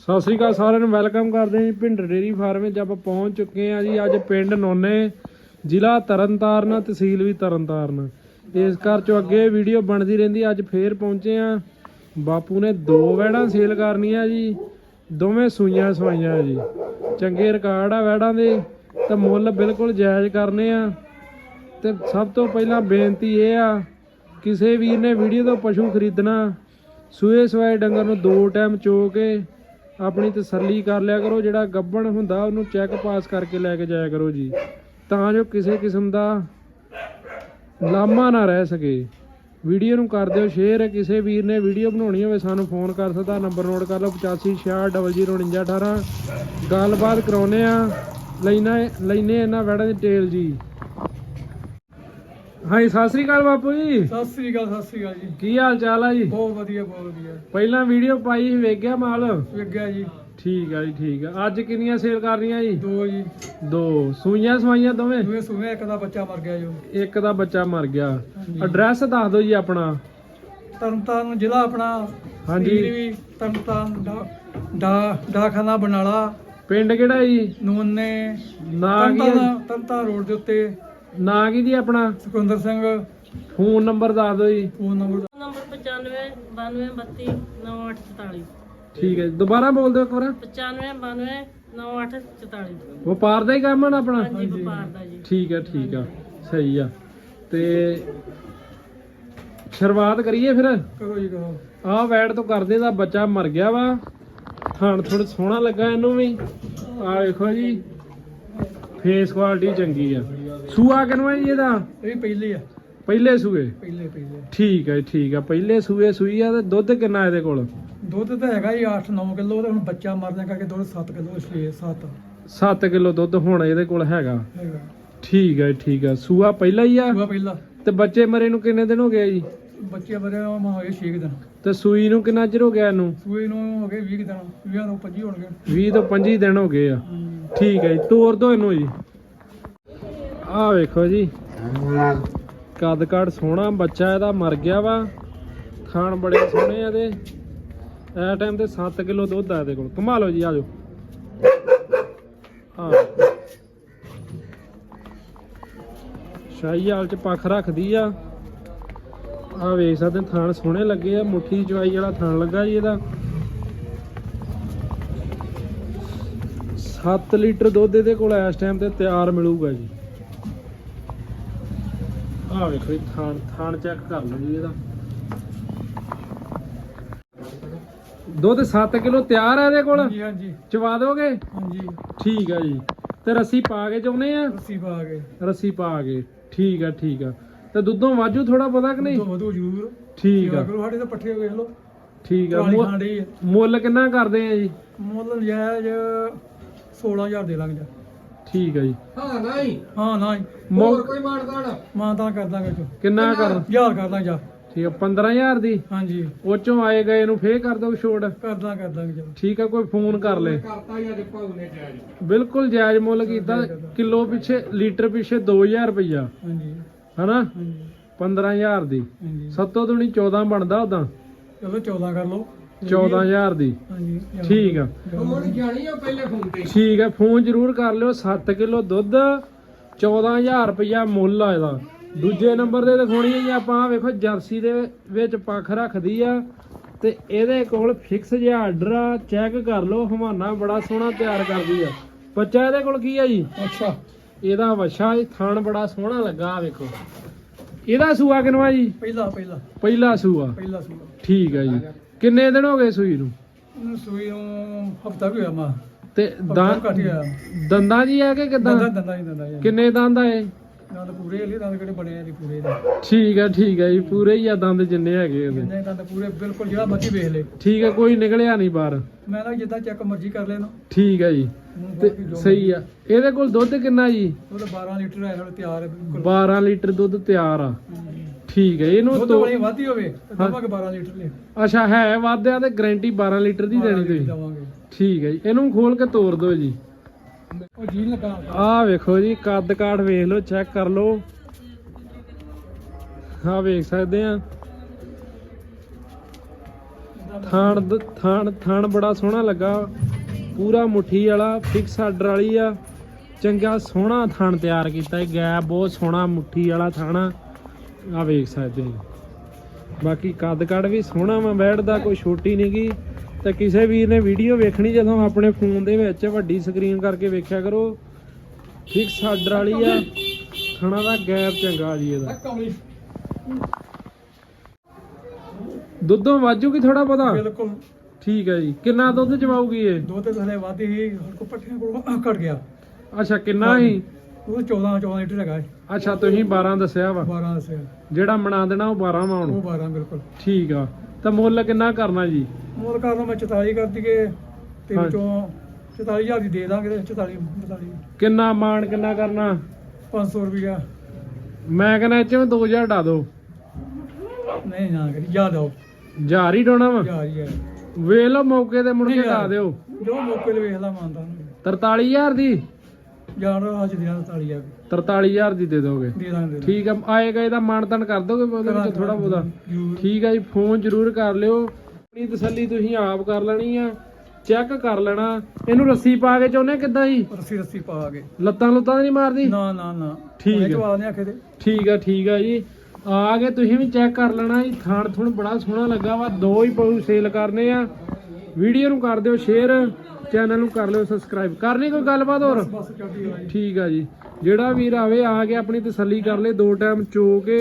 ਸਤਿ ਸ੍ਰੀ ਅਕਾਲ ਸਾਰਿਆਂ ਨੂੰ ਵੈਲਕਮ ਕਰਦੇ ਹਾਂ ਜੀ ਭਿੰਡਰ ਡੇਰੀ ਫਾਰਮ ਵਿੱਚ। ਆਪਾਂ ਪਹੁੰਚ ਚੁੱਕੇ ਹਾਂ ਜੀ ਅੱਜ ਪਿੰਡ ਨੋਨੇ, ਜ਼ਿਲ੍ਹਾ ਤਰਨਤਾਰਨ, ਤਹਿਸੀਲ ਵੀ ਤਰਨਤਾਰਨ। ਇਸ ਘਰ ਚੋਂ ਅੱਗੇ ਵੀਡੀਓ ਬਣਦੀ ਰਹਿੰਦੀ, ਅੱਜ ਫੇਰ ਪਹੁੰਚੇ ਆ ਬਾਪੂ ਨੇ ਦੋ ਵੈੜਾਂ ਸੇਲ ਕਰਨੀਆਂ ਜੀ, ਦੋਵੇਂ ਸੂਈਆਂ ਸਵਾਈਆਂ ਜੀ। ਚੰਗੇ ਰਿਕਾਰਡ ਆ ਵੈੜਾਂ ਦੇ, ਤਾਂ ਮੁੱਲ ਬਿਲਕੁਲ ਜਾਇਜ਼ ਕਰਨੇ ਆ। ਤੇ ਸਭ ਤੋਂ ਪਹਿਲਾਂ ਬੇਨਤੀ ਇਹ ਆ, ਕਿਸੇ ਵੀਰ ਨੇ ਵੀਡੀਓ ਤੋਂ ਪਸ਼ੂ ਖਰੀਦਣਾ, ਸੂਏ ਸਵਾਏ ਡੰਗਰ ਨੂੰ ਦੋ ਟਾਈਮ ਚੋ ਕੇ ਆਪਣੀ ਤਸੱਲੀ ਕਰ ਲਿਆ ਕਰੋ, ਜਿਹੜਾ ਗੱਬਣ ਹੁੰਦਾ ਉਹਨੂੰ ਚੈੱਕ ਪਾਸ ਕਰਕੇ ਲੈ ਕੇ ਜਾਇਆ ਕਰੋ ਜੀ। ਤਾਂ ਜੋ ਕਿਸੇ ਕਿਸਮ ਦਾ ਲਾਮਾ ਨਾ ਰਹਿ ਸਕੇ। ਵੀਡੀਓ ਨੂੰ ਕਰ ਦਿਓ ਸ਼ੇਅਰ ਕਿਸੇ ਵੀਰ ਨੇ ਵੀਡੀਓ ਬਣਾਉਣੀ ਹੋਵੇ, ਸਾਨੂੰ ਫੋਨ ਕਰ ਸਕਦਾ ਨੰਬਰ ਨੋਟ ਕਰ ਲਓ 8566004918 ਗੱਲਬਾਤ ਕਰਾਉਨੇ ਆ ਲੈਣਾ, ਲੈਨੇ ਇਹਨਾਂ ਵੈੜਾਂ ਦੀ ਡਿਟੇਲ ਜੀ। ਹਾਂਜੀ ਸਤਿ ਸ੍ਰੀ ਅਕਾਲ ਬਾਪੂ ਜੀ। ਸਤਿ ਸ੍ਰੀ ਅਕਾਲ ਸਤਿ ਸ੍ਰੀ ਅਕਾਲ ਜੀ। ਕੀ ਹਾਲ ਚਾਲ ਆ ਜੀ? ਬਹੁਤ ਵਧੀਆ ਬਹੁਤ ਵਧੀਆ। ਪਹਿਲਾਂ ਵੀਡੀਓ ਪਾਈ ਸੀ ਵੇਖ ਗਿਆ ਮਾਲ? ਵਿਗਿਆ ਜੀ। ਠੀਕ ਆ ਜੀ ਠੀਕ ਆ। ਅੱਜ ਕਿੰਨੀਆਂ ਸੇਲ ਕਰਨੀਆਂ ਜੀ? ਦੋ ਜੀ। ਦੋ। ਸੂਈਆਂ ਸਵਾਈਆਂ ਦੋਵੇਂ? ਦੋਵੇਂ ਸੁਣੇ ਇੱਕ ਦਾ ਬੱਚਾ ਮਰ ਗਿਆ ਜੋ ਇੱਕ ਦਾ ਬੱਚਾ ਮਰ ਗਿਆ। ਐਡਰੈਸ ਦੱਸ ਦਿਓ ਜੀ ਆਪਣਾ। ਤਰਨਤਾਰਨ ਜ਼ਿਲ੍ਹਾ ਆਪਣਾ। ਹਾਂਜੀ। ਵੀ ਤਰਨਤਾਰਨ ਦਾ ਦਾ ਡਾਖਾਨਾ ਬਨਾਲਾ ਪਿੰਡ ਕਿਹੜਾ ਜੀ? ਨੂਨੇ। ਨਾਂ ਕੀ ਆ? ਤਰਨਤਾਰਨ ਤਰਨਤਾਰਨ ਰੋਡ ਦੇ ਉੱਤੇ। ਨਾਂ ਕੀ ਜੀ ਆਪਣਾ? ਸੁਖਵਿੰਦਰ ਸਿੰਘ। ਫੋਨ ਨੰਬਰ ਦੱਸ ਦਿਓ ਜੀ। ਫੋਨ ਨੰਬਰ ਨੰਬਰ 95 92 32 9844 ਠੀਕ ਹੈ ਜੀ। ਦੁਬਾਰਾ ਬੋਲ ਦਿਓ ਇੱਕ ਵਾਰ। 95 92 9844 ਵਪਾਰ ਦਾ ਹੀ ਕੰਮ ਹੈ ਨਾ ਆਪਣਾ? ਹਾਂਜੀ ਵਪਾਰ ਦਾ ਜੀ। ਠੀਕ ਹੈ ਠੀਕ ਆ। ਸਹੀ ਆ। ਤੇ ਸ਼ੁਰੂਆਤ ਕਰੀਏ ਫਿਰ? ਕਰੋ ਜੀ ਕਰੋ। ਆਹ ਵੈਡ ਤੋਂ ਕਰਦੇ ਦਾ ਬੱਚਾ ਮਰ ਗਿਆ ਵਾ। ਥਣ ਥੋੜਾ ਸੋਹਣਾ ਲੱਗਾ ਇਹਨੂੰ ਵੀ। ਆ ਵੇਖੋ ਜੀ। ਫੇਸ ਕੁਆਲਿਟੀ ਚੰਗੀ ਆ। ਸੂਆ ਕਿਨੂੰ ਹੈ ਜੀ ਇਹਦਾ? ਇਹ ਪਹਿਲੇ ਆ। ਪਹਿਲੇ ਸੂਏ? ਪਹਿਲੇ ਪਹਿਲੇ। ਠੀਕ ਹੈ ਠੀਕ ਆ। ਪਹਿਲੇ ਸੂਏ ਸੂਈ ਆ ਤੇ ਦੁੱਧ ਕਿੰਨਾ ਇਹਦੇ ਕੋਲ? ਦੁੱਧ ਤਾਂ ਹੈਗਾ ਜੀ 8-9 ਕਿਲੋ ਤੇ ਹੁਣ ਬੱਚਾ ਮਰਨ ਕਰਕੇ ਦੁੱਧ 7 ਕਿਲੋ 6-7 7 ਕਿਲੋ ਦੁੱਧ ਹੁਣ ਇਹਦੇ ਕੋਲ ਹੈਗਾ। ਹੈਗਾ। ਠੀਕ ਹੈ ਠੀਕ ਆ। ਸੂਆ ਪਹਿਲਾ ਹੀ ਆ? ਸੂਆ ਪਹਿਲਾ। ਤੇ ਬੱਚੇ ਮਰੇ ਨੂੰ ਕਿੰਨੇ ਦਿਨ ਹੋ ਗਏ ਜੀ? ਬੱਚੇ ਬਰੇ ਮਾ ਹੋਏ 6 ਦਿਨ। ਤੇ ਸੂਈ ਨੂੰ ਕਿੰਨਾ ਚਿਰ ਹੋ ਗਿਆ ਇਹਨੂੰ? ਸੂਏ ਨੂੰ ਹੋ ਗਏ 20 ਦਿਨ। 20 ਤੋਂ 25 ਹੋਣਗੇ। 20 ਤੋਂ 25 ਦਿਨ ਹੋ ਗਏ ਆ। ਠੀਕ ਹੈ ਜੀ ਤੋਰ ਦੋ ਇਹਨੂੰ ਜੀ। ਆਹ ਵੇਖੋ ਜੀ। ਕੱਦ ਕਾਠ ਸੋਹਣਾ, ਬੱਚਾ ਇਹਦਾ ਮਰ ਗਿਆ ਵਾ। ਖਾਣ ਬੜੇ ਸੋਹਣੇ ਆ ਇਹਦੇ। ਇਹ ਟਾਈਮ ਤੇ 7 ਕਿਲੋ ਦੁੱਧ ਆ ਇਹਦੇ ਕੋਲ। ਕਮਾ ਲਓ ਜੀ ਆਜੋ ਹਾਂ। ਸ਼ਾਹੀ ਹਾਲ ਚ ਪੱਖ ਰੱਖਦੀ ਆ। ਆ ਵੇਖ ਸਕਦੇ ਥਾਣ ਸੋਹਣੇ ਲੱਗੇ ਆ। ਮੁੱਠੀ ਚਵਾਈ ਵਾਲਾ ਥਾਣ ਲੱਗਾ ਜੀ ਇਹਦਾ। 7 ਲੀਟਰ ਦੁੱਧ ਇਹਦੇ ਕੋਲ ਇਸ ਟਾਈਮ ਤੇ ਤਿਆਰ ਮਿਲੂਗਾ ਜੀ। ਆਹ ਵੇਖੋ ਜੀ ਥਾਣ ਥਾਣ ਚੈੱਕ ਕਰ ਲਓ ਜੀ ਇਹਦਾ। ਦੁੱਧ 7 ਕਿਲੋ ਤਿਆਰ ਹੈ ਇਹਦੇ ਕੋਲ? ਹਾਂਜੀ ਹਾਂਜੀ। ਚਵਾ ਦੋਗੇ? ਹਾਂਜੀ। ਠੀਕ ਆ ਜੀ। ਤੇ ਰੱਸੀ ਪਾ ਕੇ ਚਾਉਨੇ ਆ? ਰੱਸੀ ਪਾ ਕੇ। ਰੱਸੀ ਪਾ ਕੇ। ਠੀਕ ਆ ਠੀਕ ਆ। ਤੇ ਦੁੱਧੋਂ ਵਾਜੂ ਥੋੜਾ ਪਤਾ ਕਿ ਨਹੀਂ? ਵਧੂ ਜ਼ਰੂਰ। ਠੀਕ ਆ। ਕਰੋ ਸਾਡੇ ਤਾਂ ਪੱਠੇ ਵੇਖ ਲਓ ਠੀਕ ਆ। ਪੁਰਾਣੀ ਮੁੱਲ- ਖਾਣ ਡਈ ਆ। ਮੁੱਲ ਕਿੰਨਾ ਕਰਦੇ ਆ ਜੀ? ਮੁੱਲ ਜਾਇਜ਼ 16000 ਦੇ ਲਾਂਗੇ ਠੀਕ ਆ ਜੀ। ਹਾਂ ਨਹੀਂ। ਹਾਂ ਨਹੀਂ ਮੁੱਲ ਮਾਨਤਾ ਕਰ ਦਾਂਗੇ ਚੋ ਕਿੰਨਾ ਕਰ ਹਜ਼ਾਰ ਕਰ ਦਾਂਗੇ ਜਾ। ਠੀਕ ਆ 15000 ਦੀ? ਹਾਂਜੀ। ਉਹ ਚੋਂ ਆਏ ਗਏ ਨੂੰ ਫੇਰ ਕਰ ਦੋ ਛੋੜ ਕਰ ਦਾਂ ਕਰ ਦਾਂਗੇ ਚਲੋ। ਠੀਕ ਆ ਕੋਈ ਫੋਨ ਕਰ ਲੈ। ਕਰਤਾ ਹੀ ਅੱਜ ਭਾਉ ਨੇ ਜਾਇਜ਼। ਬਿਲਕੁਲ ਜਾਇਜ਼ ਮੁੱਲ ਕੀਤਾ। ਕਿਲੋ ਪਿੱਛੇ ਲੀਟਰ ਪਿੱਛੇ 2000 ਰੁਪਈਆ। ਹਾਂਜੀ। ਹਨਾ? ਹਾਂਜੀ। 15000 ਦੀ। ਹਾਂਜੀ। ਸੱਤੋਂ ਦੁਣੀ 14 ਬਣਦਾ ਉਦਾਂ। ਚਲੋ 14 ਕਰ ਲਓ। 14000 ਦੀ। ਹਾਂਜੀ ਠੀਕ ਆ। ਹੁਣ ਜਾਣੀ ਆ ਪਹਿਲੇ ਫੋਨ ਤੇ। ਠੀਕ ਆ ਫੋਨ ਜ਼ਰੂਰ ਕਰ ਲਿਓ। 7 ਕਿਲੋ ਦੁੱਧ। 14000 ਰੁਪਇਆ ਮੁੱਲ ਆ ਇਹਦਾ। ਦੂਜੇ ਨੰਬਰ ਤੇ ਦਿਖਾਉਣੀ ਹੈ ਜੀ ਆਪਾਂ ਆਹ ਵੇਖੋ ਜਰਸੀ ਦੇ ਵਿੱਚ ਪੱਖ ਰੱਖਦੀ ਆ। ਤੇ ਇਹਦੇ ਕੋਲ ਫਿਕਸ ਜਿਹਾ ਆਰਡਰ ਆ ਚੈੱਕ ਕਰ ਲਓ ਹਵਾਨਾ ਬੜਾ ਸੋਹਣਾ ਤਿਆਰ ਕਰਦੀ ਆ। ਬੱਚਾ ਇਹਦੇ ਕੋਲ ਕੀ ਆ ਜੀ? ਅੱਛਾ। ਇਹਦਾ ਵਛਾ ਇਹ ਥਣ ਬੜਾ ਸੋਹਣਾ ਲੱਗਾ ਵੇਖੋ। ਇਹਦਾ ਸੂਆ ਕਿਨਵਾ ਜੀ? ਪਹਿਲਾ ਪਹਿਲਾ। ਪਹਿਲਾ ਸੂਆ। ਪਹਿਲਾ ਸੂਆ। ਠੀਕ ਆ ਜੀ। ਕਿੰਨੇ ਦਿਨ ਹੋ ਗਏ ਸੂਈ ਨੂੰ? ਉਹਨੂੰ ਸੂਈ ਨੂੰ ਹਫਤਾ ਵੀ ਹੋਇਆ ਮਾ। ਤੇ ਦੰਦ ਘੱਟ ਦੰਦ ਗਿਆ ਦੰਦਾਂ ਜੀ ਆ ਕਿ ਕਿਦਾਂ? ਦੰਦਾਂ ਦੰਦਾਂ ਹੀ ਦੰਦਾਂ ਹੀ ਕਿੰਨੇ ਦੰਦ ਆ ਇਹ? ਦੰਦ ਪੂਰੇ ਹਲੇ ਦੰਦ ਕਿਹੜੇ ਬਣੇ ਆ ਜੀ ਪੂਰੇ ਦੇ ਠੀਕ ਆ ਠੀਕ ਆ ਜੀ ਪੂਰੇ ਹੀ ਆ ਦੰਦ ਜਿੰਨੇ ਹੈਗੇ ਉਹਦੇ ਜਿੰਨੇ ਦੰਦ ਪੂਰੇ ਬਿਲਕੁਲ ਜਿਹੜਾ ਮਰਜ਼ੀ ਵੇਖ ਲੈ। ਠੀਕ ਆ ਕੋਈ ਨਿਕਲਿਆ ਨਹੀਂ ਬਾਹਰ। ਮੈਂ ਨਾ ਜਿੱਦਾਂ ਚੈੱਕ ਮਰਜ਼ੀ ਕਰ ਲੈਣਾ। ਠੀਕ ਆ ਜੀ। ਤੇ ਸਹੀ ਆ। ਇਹਦੇ ਕੋਲ ਦੁੱਧ ਕਿੰਨਾ ਜੀ? ਉਹ ਤਾਂ 12 ਲੀਟਰ ਹੈ ਨਾਲ ਤਿਆਰ ਹੈ ਬਿਲਕੁਲ। 12 ਲੀਟਰ ਦੁੱਧ ਤਿਆਰ ਆ। ਠੀਕ ਹੈ ਇਹਨੂੰ ਦੁੱਧ ਤੋਂ ਵਾਲੀ ਵਾਧੀ ਹੋਵੇ ਤਾਂ ਦਵਾਂਗੇ 12 ਲੀਟਰ ਲੈ ਅੱਛਾ ਹੈ ਵਾਧਿਆ ਤੇ ਗਾਰੰਟੀ 12 ਲੀਟਰ ਦੀ ਦੇਣੀ ਤੁਸੀਂ। ਦਵਾਂਗੇ। ਠੀਕ ਹੈ ਜੀ। ਇਹਨੂੰ ਖੋਲ ਕੇ ਤੋੜ ਦਿਓ ਜੀ। ਉਹ ਜੀ ਲਗਾ ਆਹ ਵੇਖੋ ਜੀ ਕੱਦ ਕਾਠ ਵੇਖ ਲਓ ਚੈੱਕ ਕਰ ਲਓ। ਆਹ ਵੇਖ ਸਕਦੇ ਆ। ਥਾਣ ਥਾਣ ਥਾਣ ਬੜਾ ਸੋਹਣਾ ਲੱਗਾ। ਪੂਰਾ ਮੁੱਠੀ ਵਾਲਾ ਫਿਕਸ ਆਰਡਰ ਵਾਲੀ ਆ। ਚੰਗਾ ਸੋਹਣਾ ਥਾਣ ਤਿਆਰ ਕੀਤਾ ਹੈ ਗੈ ਬਹੁਤ ਸੋਹਣਾ ਮੁੱਠੀ ਵਾਲਾ ਥਾਣਾ ਆ। ਵੇਖ ਸਕਦੇ ਹੋ ਬਾਕੀ ਕੱਦ ਕੱਦ ਵੀ ਸੋਹਣਾ ਵਾ ਬੈਡ ਦਾ ਕੋਈ ਛੋਟੀ ਨਹੀਂਗੀ ਤੇ ਕਿਸੇ ਵੀਰ ਨੇ ਵੀਡੀਓ ਵੇਖਣੀ ਜਦੋਂ ਆਪਣੇ ਫੋਨ ਦੇ ਵਿੱਚ ਵੱਡੀ ਸਕਰੀਨ ਕਰਕੇ ਵੇਖਿਆ ਕਰੋ। ਫਿਕਸ ਆਰਡਰ ਵਾਲੀ ਆ। ਥਾਣਾ ਦਾ ਗੈਪ ਚੰਗਾ ਜੀ ਇਹਦਾ। ਦੁੱਧੋਂ ਵਾਜੂਗੀ ਥੋੜਾ ਬਹੁਤਾ? ਬਿਲਕੁਲ। ਠੀਕ ਹੈ ਜੀ। ਕਿੰਨਾ ਦੁੱਧ ਚਵਾਉਗੀ ਇਹ? ਦੋ ਤੇ ਥਲੇ ਵਾਦੀ ਹੀ ਹੁਣ ਕੋ ਪੱਠਿਆਂ ਕੋਲ ਘਟ ਗਿਆ। ਅੱਛਾ ਕਿੰਨਾ ਹੀ ਉਹ 14 14 ਲੀਟਰ ਹੈਗਾ। ਅੱਛਾ ਤੁਸੀਂ 12 ਦੱਸਿਆ ਵਾ। 12 ਦੱਸਿਆ। ਜਿਹੜਾ ਬਣਾ ਦੇਣਾ ਉਹ 12 ਵਾ ਹੁਣ। ਉਹ 12 ਬਿਲਕੁਲ। ਠੀਕ ਆ। ਤਾਂ ਮੁੱਲ ਕਿੰਨਾ ਕਰਨਾ ਜੀ? ਮੋਲ ਕਰਨਾ ਮੈਂ 44 ਕਰ ਦਈਏ ਤੇ ਹਾਂ। ਵਿੱਚੋਂ 44000 ਦੀ ਦੇ ਦਾਂਗੇ ਤੇ 44 42 ਕਿੰਨਾ ਮਾਣ ਕਿੰਨਾ ਕਰਨਾ? 500 ਰੁਪਇਆ ਮੈਂ ਕਹਿੰਦਾ ਇਹ ਚ ਵੀ 2000 ਡਾ ਦੋ ਨਹੀਂ ਨਾ ਕਰੀ ਜਾ ਦੋ ਹਜ਼ਾਰ ਹੀ ਡੋਣਾ ਵਾ। ਜਾ ਹੀ ਹੈ ਵੇਖ ਲਓ ਮੌਕੇ ਤੇ ਮੁੜ ਕੇ ਨਹੀਂ ਯਾਰ। ਦਿਓ। ਜੋ ਮੌਕੇ ਤੇ ਵੇਖ ਲਾ ਮੰਨਦਾ 43000 ਦੀ? ਜਾਣ ਅੱਜ ਦੀ 44000 43000 ਦੀ ਦੇ ਦੋਗੇ। ਦੇ ਦਾਂਗੇ ਠੀਕ ਆ ਆਏਗਾ ਇਹਦਾ ਮਾਨਤਨ ਕਰ ਦੋਗੇ ਉਹਦੇ ਵਿੱਚ ਥੋੜਾ ਬਹੁਤਾ। ਠੀਕ ਆ ਜੀ ਫੋਨ ਜ਼ਰੂਰ ਕਰ ਲਿਓ। ਆਪਣੀ ਤਸੱਲੀ ਤੁਸੀਂ ਆਪ ਕਰ ਲੈਣੀ ਆ ਚੈੱਕ ਕਰ ਲੈਣਾ। ਇਹਨੂੰ ਰੱਸੀ ਪਾ ਕੇ ਚਾਹੁੰਦੇ ਕਿੱਦਾਂ ਜੀ? ਰੱਸੀ ਰੱਸੀ ਪਾ ਕੇ। ਲੱਤਾਂ ਲੁੱਤਾਂ ਨਹੀਂ ਮਾਰਦੀ? ਨਾ ਨਾ ਨਾ। ਠੀਕ ਹੈ। ਜਵਾਬ ਨੇ ਆਖੇ ਤੇ। ਠੀਕ ਆ ਠੀਕ ਆ ਜੀ। ਆ ਕੇ ਤੁਸੀਂ ਵੀ ਚੈੱਕ ਕਰ ਲੈਣਾ ਜੀ। ਥਾਣ ਥੁਣ ਬੜਾ ਸੋਹਣਾ ਲੱਗਾ ਵਾ। ਦੋ ਹੀ ਪਸ਼ੂ ਸੇਲ ਕਰਨੇ ਆ। ਵੀਡੀਓ ਨੂੰ ਕਰ ਦਿਓ ਸ਼ੇਅਰ ਚੈਨਲ ਨੂੰ ਕਰ ਲਿਓ ਸਬਸਕ੍ਰਾਈਬ ਕਰਨੀ ਕੋਈ ਗੱਲਬਾਤ ਹੋਰ? ਬਸ ਚੜਦੀ ਹੋਈ ਠੀਕ ਆ ਜੀ। ਜਿਹੜਾ ਵੀਰ ਆਵੇ ਆ ਕੇ ਆਪਣੀ ਤਸੱਲੀ ਕਰ ਲੇ। ਦੋ ਟਾਈਮ ਚੋ ਕੇ